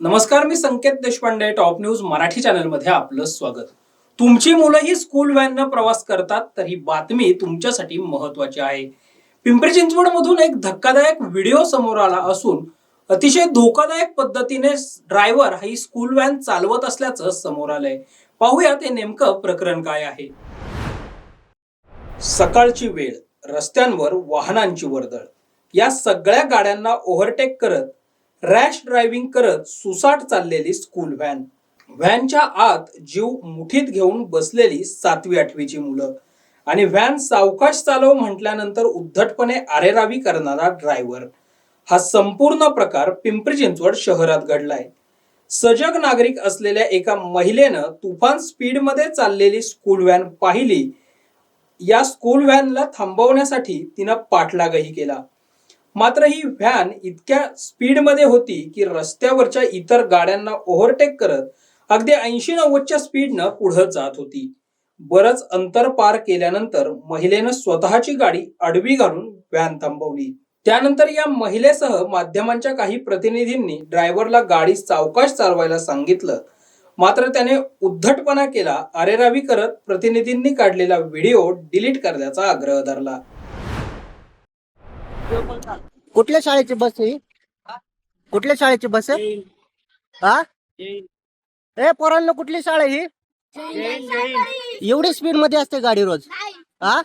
नमस्कार मी Sanket Deshpande top news Marathi चॅनलमध्ये आपलं स्वागत. तुमची मुलंही स्कूल व्हॅननं प्रवास करतात तर ही बातमी तुमच्यासाठी महत्वाची आहे. पिंपरी चिंचवड मधून एक धक्कादायक व्हिडिओ समोर आला असून अतिशय धोकादायक पद्धतीने ड्रायव्हर ही स्कूल व्हॅन चालवत असल्याचं समोर आलंय. पाहूया ते नेमकं प्रकरण काय आहे. सकाळची वेळ रस्त्यांवर वाहनांची वर्दळ. या सगळ्या गाड्यांना ओव्हरटेक करत रॅश ड्रायव्हिंग करत सुसाट चाललेली स्कूल व्हॅन. व्हॅनच्या आत जीव मुठीत घेऊन बसलेली सातवी आठवीची मुलं. आणि व्हॅन सावकाश चालव म्हटल्यानंतर उद्धटपणे आरेरावी करणारा ड्रायव्हर. हा संपूर्ण प्रकार पिंपरी चिंचवड शहरात घडलाय. सजग नागरिक असलेल्या एका महिलेनं तुफान स्पीडमध्ये चाललेली स्कूल व्हॅन पाहिली. या स्कूल व्हॅनला थांबवण्यासाठी तिनं पाठलागही केला. मात्र ही व्हॅन इतक्या स्पीडमध्ये होती की रस्त्यावरच्या इतर गाड्यांना ओव्हरटेक करत अगदी ऐंशी नव्वदच्या स्पीडनं पुढं जात होती. बरंच अंतर पार केल्यानंतर महिलेनं स्वतःची गाडी आडवी घालून व्हॅन थांबवली. त्यानंतर या महिलेसह माध्यमांच्या काही प्रतिनिधींनी ड्रायव्हरला गाडी सावकाश चालवायला सांगितलं. मात्र त्याने उद्धटपणा केला. अरेरावी करत प्रतिनिधींनी काढलेला व्हिडिओ डिलीट करण्याचा आग्रह धरला. कुठल्या शाळेची बस आहे ही? कुठल्या शाळेची बस आहे? हा? ए पोरांना कुठली शाळा ही? एवढी स्पीडमध्ये असते गाडी रोज? हा?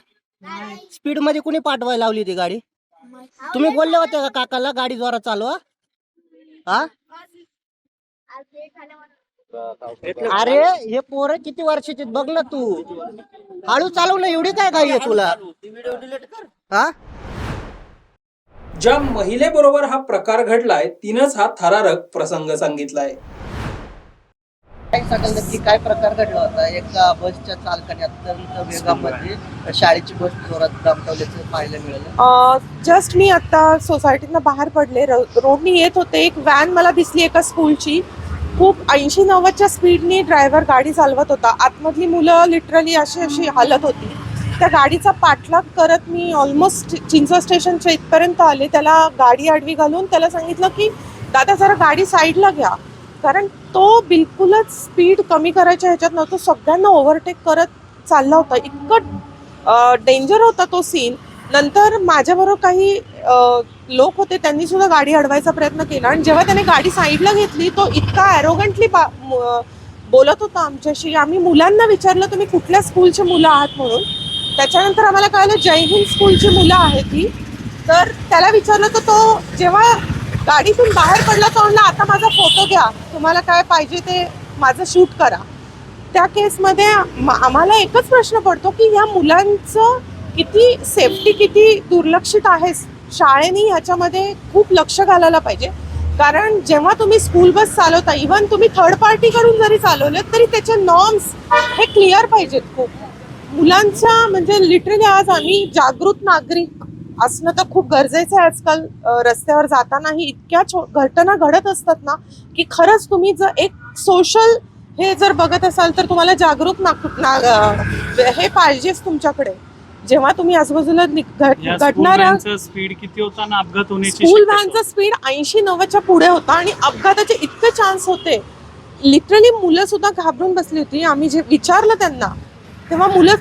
स्पीडमध्ये कुणी पाठवायला लावली ती गाडी? तुम्ही बोलले होते का काकाला गाडी जोरात चालवा? हा? अरे हे पोरं किती वर्षाचे बघ ना तू. हळू चालव ना एवढी काय घाई आहे तुला? हा? ज्या महिलेबरोबर हा प्रकार घडलाय तिनंच हा थरारक प्रसंग सांगितलाय. काय सांगाल नक्की काय प्रकार घडला होता? एका बसच्या चालकाने अत्यंत वेगामध्ये शाळेची बस जोरात दामटवल्याचं पाहायला मिळालं. जस्ट मी आता सोसायटीतनं बाहेर पडले. र- रोडनी येत होते. एक व्हॅन मला दिसली एका स्कूलची खूप ऐंशी नव्वदच्या स्पीडनी ड्रायव्हर गाडी चालवत होता. आतमधली मुलं लिटरली अशी अशी हालत होती. त्या गाडीचा पाठलाग करत मी ऑलमोस्ट चिंचवड स्टेशनच्या इथपर्यंत आले. त्याला गाडी आडवी घालून त्याला सांगितलं की दादा जरा गाडी साईडला घ्या. कारण तो बिलकुलच स्पीड कमी करायच्या ह्याच्यात नव्हतं. सगळ्यांना ओव्हरटेक करत चालला होता. इतकं डेंजर होता तो सीन नंतर माझ्याबरोबर काही लोक होते. त्यांनी सुद्धा गाडी अडवायचा प्रयत्न केला. आणि जेव्हा त्याने गाडी साईडला घेतली तो इतका ॲरोगंटली बोलत होता आमच्याशी. आम्ही मुलांना विचारलं तुम्ही कुठल्या स्कूलचे मुलं आहात? म्हणून. त्याच्यानंतर आम्हाला कळलं जय हिंद स्कूलची मुलं आहेत ती तर त्याला विचारलं तर तो जेव्हा गाडीतून बाहेर पडला तो म्हणला आता माझा फोटो घ्या. तुम्हाला काय पाहिजे ते माझं शूट करा. त्या केसमध्ये आम्हाला एकच प्रश्न पडतो की या मुलांचं किती सेफ्टी किती दुर्लक्षित आहे शाळेनी ह्याच्यामध्ये खूप लक्ष घालायला पाहिजे. कारण जेव्हा तुम्ही स्कूल बस चालवता इव्हन तुम्ही थर्ड पार्टीकडून जरी चालवलेत तरी त्याचे नॉर्म्स हे क्लिअर पाहिजेत खूप. मुलांच्या म्हणजे लिटरली आज आम्ही जागृत नागरिक असणं तर खूप गरजेचं आहे आजकाल रस्त्यावर जातानाही. इतक्या छो घटना घडत असतात ना की खरंच तुम्ही जर एक सोशल हे जर बघत असाल तर तुम्हाला जागरूक नाग ना- हे पाहिजेच तुमच्याकडे. जेव्हा तुम्ही आजूबाजूला घडणाऱ्या स्पीड किती होता ना अपघात होण्याची स्कूल व्हॅनचा स्पीड ऐंशी नव्वदच्या पुढे होता आणि अपघाताचे इतके चान्स होते. लिटरली मुलं सुद्धा घाबरून बसली होती. आम्ही जे विचारलं त्यांना तेव्हा मुलं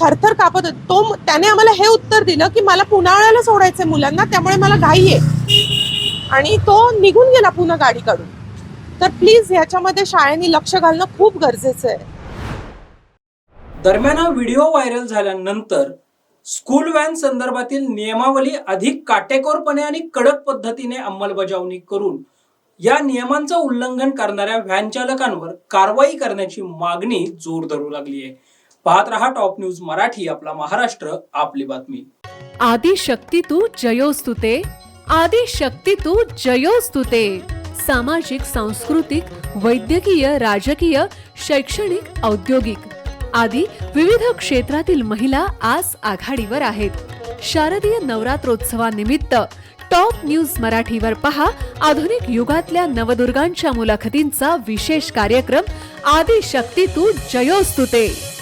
थरथर कापत होते. तो त्याने आम्हाला हे उत्तर दिलं की मला पुनाळ्याला सोडायचंय मुलांना त्यामुळे मला घाई आहे आणि तो निघून गेला पुन्हा गाडी काढून तर प्लीज ह्याच्यामध्ये शाळेने लक्ष घालणं खूप गरजेचं आहे. दरम्यान हा व्हिडिओ व्हायरल झाल्यानंतर स्कूल व्हॅन संदर्भातील नियमावली अधिक काटेकोरपणे आणि कडक पद्धतीने अंमलबजावणी करून या नियमांचं उल्लंघन करणाऱ्या व्हॅन चालकांवर कारवाई करण्याची मागणी जोर धरू लागली आहे पाहत रहा टॉप न्यूज मराठी आपला महाराष्ट्र आपली बातमी. आदि शक्ती तू जयोस्तुते आदि शक्ती तू जयोस्तुते. सामाजिक सांस्कृतिक वैद्यकीय राजकीय शैक्षणिक औद्योगिक. आदी विविध क्षेत्रातील महिला आज आघाडीवर आहेत. शारदीय नवरात्रोत्सवानिमित्त टॉप न्यूज मराठीवर पहा आधुनिक युगातल्या नवदुर्गांच्या मुलाखतींचा विशेष कार्यक्रम आदि शक्ती तू जयोस्तुते.